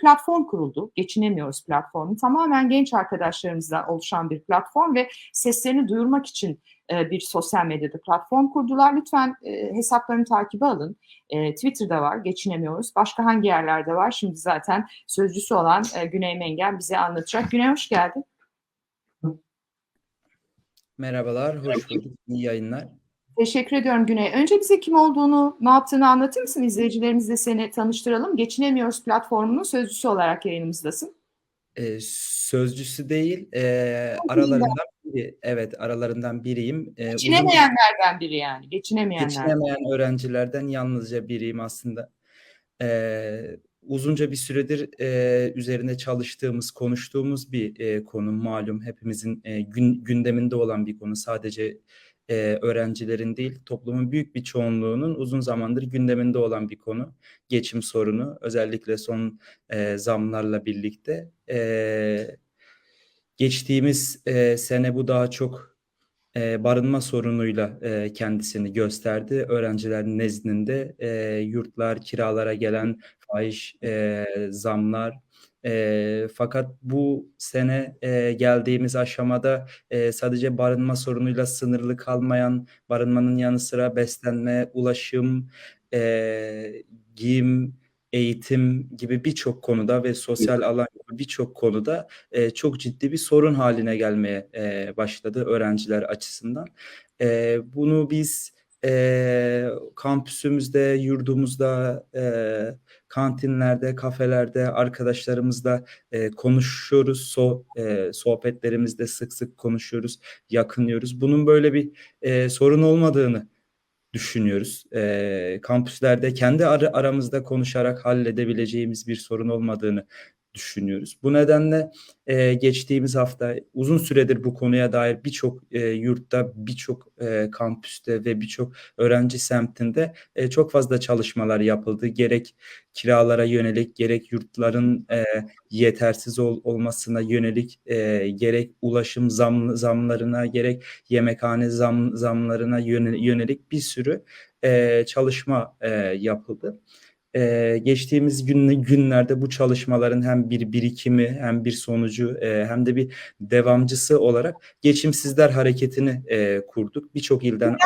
platform kuruldu. Geçinemiyoruz platformu. Tamamen genç arkadaşlarımızla oluşan bir platform ve seslerini duyurmak için e, bir sosyal medyada platform kurdular. Lütfen e, hesaplarını takibe alın. E, Twitter'da var, geçinemiyoruz. Başka hangi yerlerde var? Şimdi zaten sözcüsü olan Güney Mengen bize anlatacak. Güney hoş geldin. Merhabalar, hoş bulduk. İyi yayınlar. Teşekkür ediyorum Güney. Önce bize kim olduğunu, ne yaptığını anlatır mısın? İzleyicilerimizle seni tanıştıralım. Geçinemiyoruz platformunun sözcüsü olarak yayınımızdasın. Ee, sözcüsü değil, e, aralarından biri. Evet, aralarından biriyim. Ee, Geçinemeyenlerden biri yani. Geçinemeyenler. geçinemeyen öğrencilerden yalnızca biriyim aslında. Ee, uzunca bir süredir e, üzerine çalıştığımız, konuştuğumuz bir e, konu malum. Hepimizin e, gün, gündeminde olan bir konu. Sadece e, öğrencilerin değil, toplumun büyük bir çoğunluğunun uzun zamandır gündeminde olan bir konu. Geçim sorunu, özellikle son e, zamlarla birlikte. E, geçtiğimiz e, sene bu daha çok e, barınma sorunuyla e, kendisini gösterdi. Öğrenciler nezdinde e, yurtlar, kiralara gelen fahiş e, zamlar, e, fakat bu sene e, geldiğimiz aşamada e, sadece barınma sorunuyla sınırlı kalmayan, barınmanın yanı sıra beslenme, ulaşım, e, giyim, eğitim gibi birçok konuda ve sosyal alan gibi birçok konuda e, çok ciddi bir sorun haline gelmeye e, başladı öğrenciler açısından. E, bunu biz e, kampüsümüzde, yurdumuzda, e, kantinlerde, kafelerde arkadaşlarımızla e, konuşuyoruz. So, e, sohbetlerimizde sık sık konuşuyoruz, yakınıyoruz. Bunun böyle bir e, sorun olmadığını düşünüyoruz. E, kampüslerde kendi ar- aramızda konuşarak halledebileceğimiz bir sorun olmadığını düşünüyoruz. Bu nedenle e, geçtiğimiz hafta uzun süredir bu konuya dair birçok e, yurtta, birçok e, kampüste ve birçok öğrenci semtinde e, çok fazla çalışmalar yapıldı. Gerek kiralara yönelik, gerek yurtların e, yetersiz ol, olmasına yönelik, e, gerek ulaşım zam, zamlarına, gerek yemekhane zam, zamlarına yönelik bir sürü e, çalışma e, yapıldı e, geçtiğimiz gün, günlerde bu çalışmaların hem bir birikimi hem bir sonucu e, hem de bir devamcısı olarak geçimsizler hareketini e, kurduk. Birçok ilden?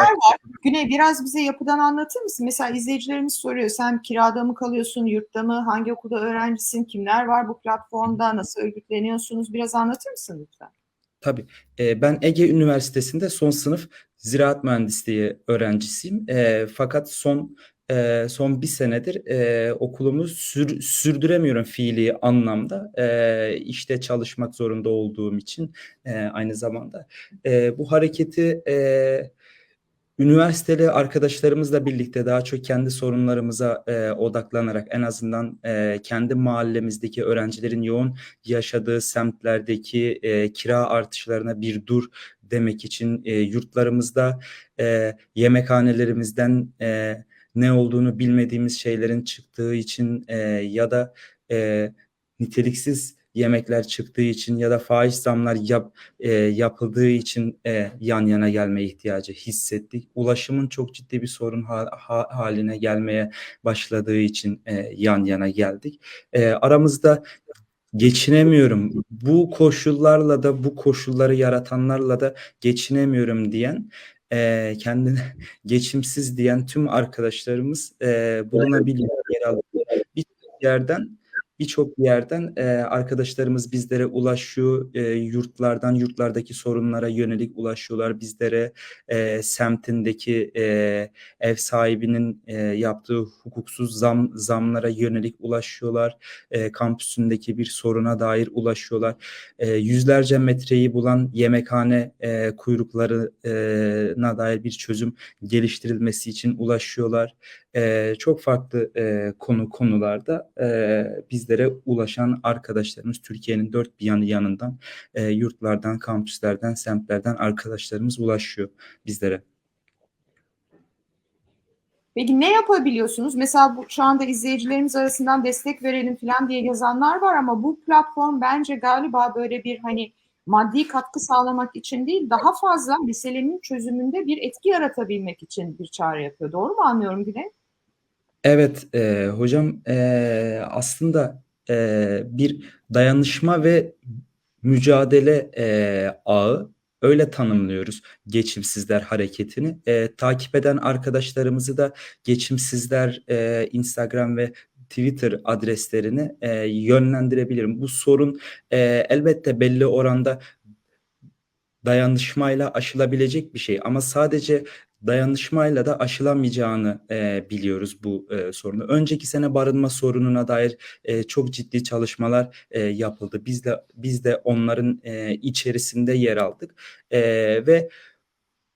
Güney biraz bize yapıdan anlatır mısın? Mesela izleyicilerimiz soruyor sen kirada mı kalıyorsun, yurtta mı, hangi okulda öğrencisin, kimler var bu platformda, nasıl örgütleniyorsunuz? Biraz anlatır mısın lütfen? Tabii. E, ben Ege Üniversitesi'nde son sınıf ziraat mühendisliği öğrencisiyim. E, fakat son e, son bir senedir e, okulumu sür, sürdüremiyorum fiili anlamda. E, işte çalışmak zorunda olduğum için e, aynı zamanda. E, bu hareketi e, üniversiteli arkadaşlarımızla birlikte daha çok kendi sorunlarımıza e, odaklanarak en azından e, kendi mahallemizdeki öğrencilerin yoğun yaşadığı semtlerdeki e, kira artışlarına bir dur demek için e, yurtlarımızda e, yemekhanelerimizden e, ne olduğunu bilmediğimiz şeylerin çıktığı için e, ya da e, niteliksiz yemekler çıktığı için ya da faiz zamlar yap, e, yapıldığı için e, yan yana gelme ihtiyacı hissettik. Ulaşımın çok ciddi bir sorun ha, ha, haline gelmeye başladığı için e, yan yana geldik. E, aramızda geçinemiyorum. Bu koşullarla da bu koşulları yaratanlarla da geçinemiyorum diyen e, kendine geçimsiz diyen tüm arkadaşlarımız e, bulunabiliyor yer alıyor. Bir yerden birçok yerden e, arkadaşlarımız bizlere ulaşıyor. E, yurtlardan, yurtlardaki sorunlara yönelik ulaşıyorlar bizlere. E, semtindeki e, ev sahibinin e, yaptığı hukuksuz zam zamlara yönelik ulaşıyorlar. E, kampüsündeki bir soruna dair ulaşıyorlar. E, yüzlerce metreyi bulan yemekhane e, kuyruklarına dair bir çözüm geliştirilmesi için ulaşıyorlar. E, çok farklı e, konu konularda e, bizlere ulaşan arkadaşlarımız Türkiye'nin dört bir yanı yanından e, yurtlardan, kampüslerden, semtlerden arkadaşlarımız ulaşıyor bizlere. Peki ne yapabiliyorsunuz? Mesela bu, şu anda izleyicilerimiz arasından destek verelim falan diye yazanlar var ama bu platform bence galiba böyle bir hani maddi katkı sağlamak için değil daha fazla meselenin çözümünde bir etki yaratabilmek için bir çağrı yapıyor. Doğru mu anlıyorum Güney? Evet e, hocam e, aslında e, bir dayanışma ve mücadele e, ağı öyle tanımlıyoruz geçimsizler hareketini. E, takip eden arkadaşlarımızı da geçimsizler e, Instagram ve Twitter adreslerini e, yönlendirebilirim. Bu sorun e, elbette belli oranda dayanışmayla aşılabilecek bir şey ama sadece dayanışmayla da aşılamayacağını e, biliyoruz bu e, sorunu. Önceki sene barınma sorununa dair e, çok ciddi çalışmalar e, yapıldı. Biz de biz de onların e, içerisinde yer aldık e, ve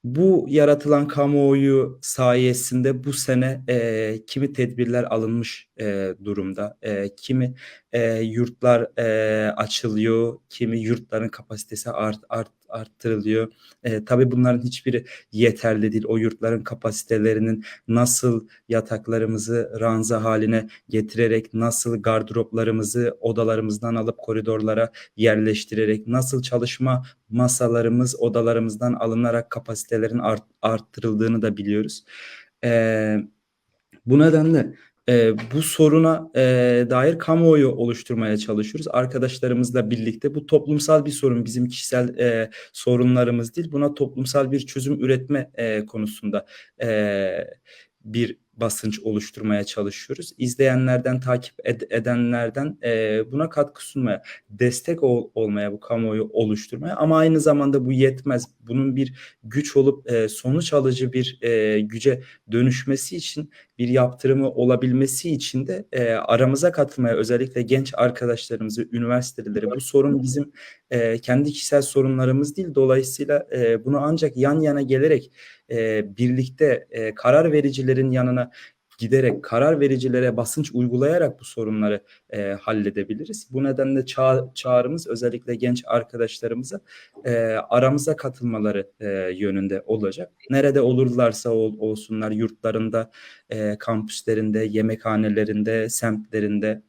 bu yaratılan kamuoyu sayesinde bu sene e, kimi tedbirler alınmış e, durumda, e, kimi e, yurtlar e, açılıyor, kimi yurtların kapasitesi art, art, arttırılıyor. E, tabii bunların hiçbiri yeterli değil. O yurtların kapasitelerinin nasıl yataklarımızı ranza haline getirerek, nasıl gardıroplarımızı odalarımızdan alıp koridorlara yerleştirerek, nasıl çalışma masalarımız odalarımızdan alınarak kapasitelerin art, arttırıldığını da biliyoruz. E, bu nedenle e, bu soruna e, dair kamuoyu oluşturmaya çalışıyoruz. Arkadaşlarımızla birlikte bu toplumsal bir sorun bizim kişisel e, sorunlarımız değil. Buna toplumsal bir çözüm üretme e, konusunda e, bir basınç oluşturmaya çalışıyoruz. İzleyenlerden, takip ed- edenlerden e, buna katkı sunmaya, destek ol- olmaya, bu kamuoyu oluşturmaya ama aynı zamanda bu yetmez. Bunun bir güç olup e, sonuç alıcı bir e, güce dönüşmesi için, bir yaptırımı olabilmesi için de e, aramıza katılmaya, özellikle genç arkadaşlarımızı, üniversiteleri, bu sorun bizim e, kendi kişisel sorunlarımız değil. Dolayısıyla e, bunu ancak yan yana gelerek e, birlikte e, karar vericilerin yanına giderek karar vericilere basınç uygulayarak bu sorunları e, halledebiliriz. Bu nedenle ça çağrımız özellikle genç arkadaşlarımıza e, aramıza katılmaları e, yönünde olacak. Nerede olurlarsa ol, olsunlar yurtlarında, e, kampüslerinde, yemekhanelerinde, semtlerinde.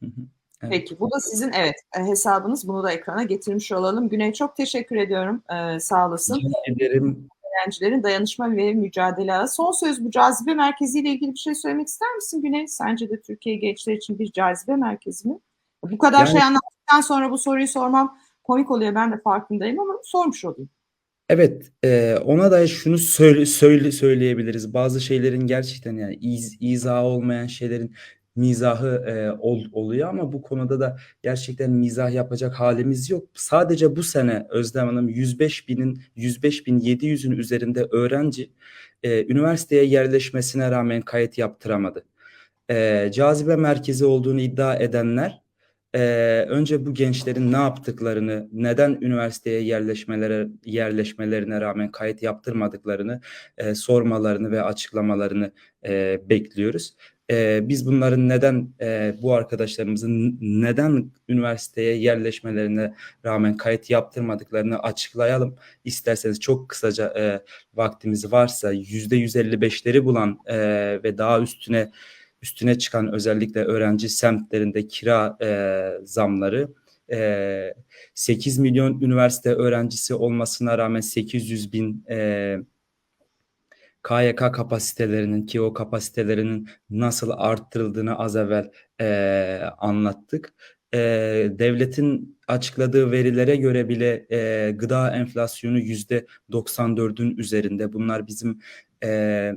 Hı hı. Evet. Peki bu da sizin evet hesabınız. Bunu da ekrana getirmiş olalım. Güney çok teşekkür ediyorum. Ee, sağ olasın. Rica ederim. Öğrencilerin dayanışma ve mücadele ağı. Son söz bu cazibe merkezi ile ilgili bir şey söylemek ister misin Güney? Sence de Türkiye gençler için bir cazibe merkezi mi? Bu kadar Yani- şey anlattıktan sonra bu soruyu sormam komik oluyor. Ben de farkındayım ama sormuş olayım. Evet, e, ona dair şunu söyle, söyle söyleyebiliriz. Bazı şeylerin gerçekten yani iz, izahı olmayan şeylerin mizahı e, ol, oluyor ama bu konuda da gerçekten mizah yapacak halimiz yok. Sadece bu sene Özlem Hanım 105 binin 105 bin 700'ün üzerinde öğrenci e, üniversiteye yerleşmesine rağmen kayıt yaptıramadı. E, cazibe merkezi olduğunu iddia edenler e, önce bu gençlerin ne yaptıklarını, neden üniversiteye yerleşmelere yerleşmelerine rağmen kayıt yaptırmadıklarını e, sormalarını ve açıklamalarını e, bekliyoruz. E, biz bunların neden e, bu arkadaşlarımızın neden üniversiteye yerleşmelerine rağmen kayıt yaptırmadıklarını açıklayalım. İsterseniz çok kısaca e, vaktimiz varsa yüzde 155'leri bulan e, ve daha üstüne üstüne çıkan özellikle öğrenci semtlerinde kira e, zamları e, 8 milyon üniversite öğrencisi olmasına rağmen 800 bin e, KYK kapasitelerinin ki o kapasitelerinin nasıl arttırıldığını az evvel e, anlattık. E, devletin açıkladığı verilere göre bile e, gıda enflasyonu yüzde 94'ün üzerinde. Bunlar bizim e,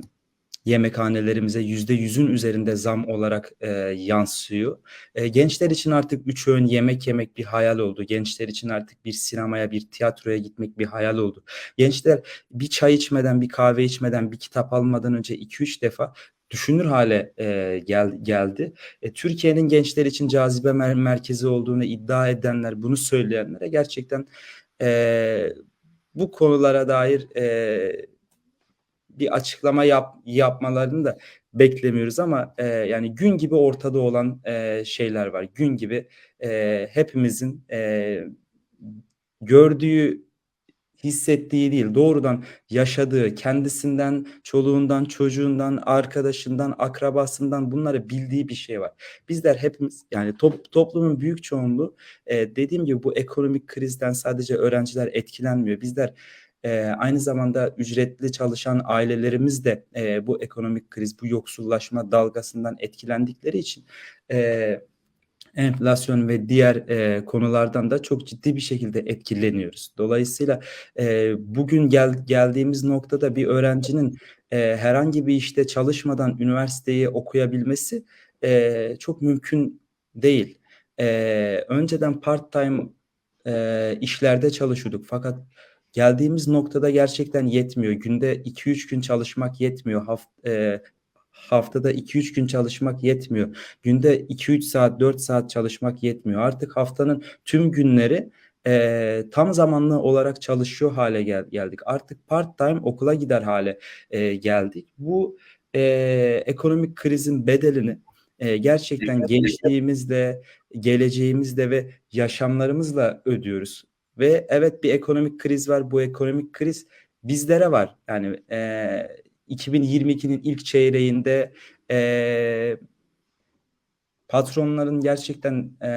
yemekhanelerimize yüzde yüzün üzerinde zam olarak e, yansıyor. E, gençler için artık üç öğün yemek yemek bir hayal oldu. Gençler için artık bir sinemaya, bir tiyatroya gitmek bir hayal oldu. Gençler bir çay içmeden, bir kahve içmeden, bir kitap almadan önce iki üç defa düşünür hale e, gel, geldi. E, Türkiye'nin gençler için cazibe mer- merkezi olduğunu iddia edenler, bunu söyleyenlere gerçekten e, bu konulara dair e, bir açıklama yap, yapmalarını da beklemiyoruz ama e, yani gün gibi ortada olan e, şeyler var. Gün gibi e, hepimizin e, gördüğü, hissettiği değil, doğrudan yaşadığı, kendisinden, çoluğundan, çocuğundan, arkadaşından, akrabasından bunları bildiği bir şey var. Bizler hepimiz yani top, toplumun büyük çoğunluğu e, dediğim gibi bu ekonomik krizden sadece öğrenciler etkilenmiyor. Bizler e, aynı zamanda ücretli çalışan ailelerimiz de e, bu ekonomik kriz, bu yoksullaşma dalgasından etkilendikleri için e, enflasyon ve diğer e, konulardan da çok ciddi bir şekilde etkileniyoruz. Dolayısıyla e, bugün gel, geldiğimiz noktada bir öğrencinin e, herhangi bir işte çalışmadan üniversiteyi okuyabilmesi e, çok mümkün değil. E, önceden part-time e, işlerde çalışıyorduk fakat geldiğimiz noktada gerçekten yetmiyor. Günde 2-3 gün çalışmak yetmiyor. Haft, e, haftada 2-3 gün çalışmak yetmiyor. Günde 2-3 saat 4 saat çalışmak yetmiyor. Artık haftanın tüm günleri e, tam zamanlı olarak çalışıyor hale gel- geldik. Artık part time okula gider hale e, geldik. Bu e, ekonomik krizin bedelini e, gerçekten gençliğimizle, geleceğimizle ve yaşamlarımızla ödüyoruz. Ve evet bir ekonomik kriz var. Bu ekonomik kriz bizlere var. Yani e, 2022'nin ilk çeyreğinde e, patronların gerçekten e,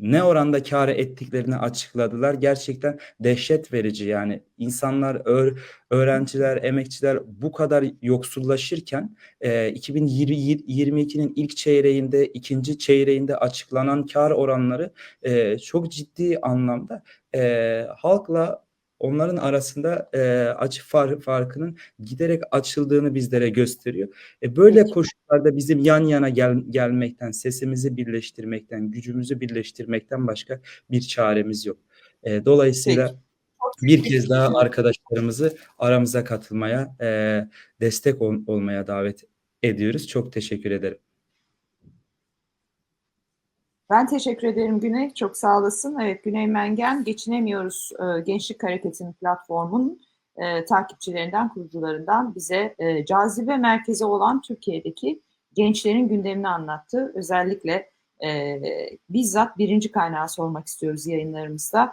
ne oranda kar ettiklerini açıkladılar. Gerçekten dehşet verici yani insanlar, öğ- öğrenciler, emekçiler bu kadar yoksullaşırken e, 2022'nin ilk çeyreğinde, ikinci çeyreğinde açıklanan kar oranları e, çok ciddi anlamda e, halkla onların arasında e, açı far, farkının giderek açıldığını bizlere gösteriyor. E, böyle Peki. koşullarda bizim yan yana gel, gelmekten, sesimizi birleştirmekten, gücümüzü birleştirmekten başka bir çaremiz yok. E, dolayısıyla Peki. Bir kez daha arkadaşlarımızı aramıza katılmaya, e, destek ol- olmaya davet ediyoruz. Çok teşekkür ederim. Ben teşekkür ederim Güney. Çok sağ olasın. Evet Güney Mengen Geçinemiyoruz e, Gençlik Hareketi'nin platformunun e, takipçilerinden, kurucularından bize e, cazibe merkezi olan Türkiye'deki gençlerin gündemini anlattı. Özellikle e, bizzat birinci kaynağı sormak istiyoruz yayınlarımızda.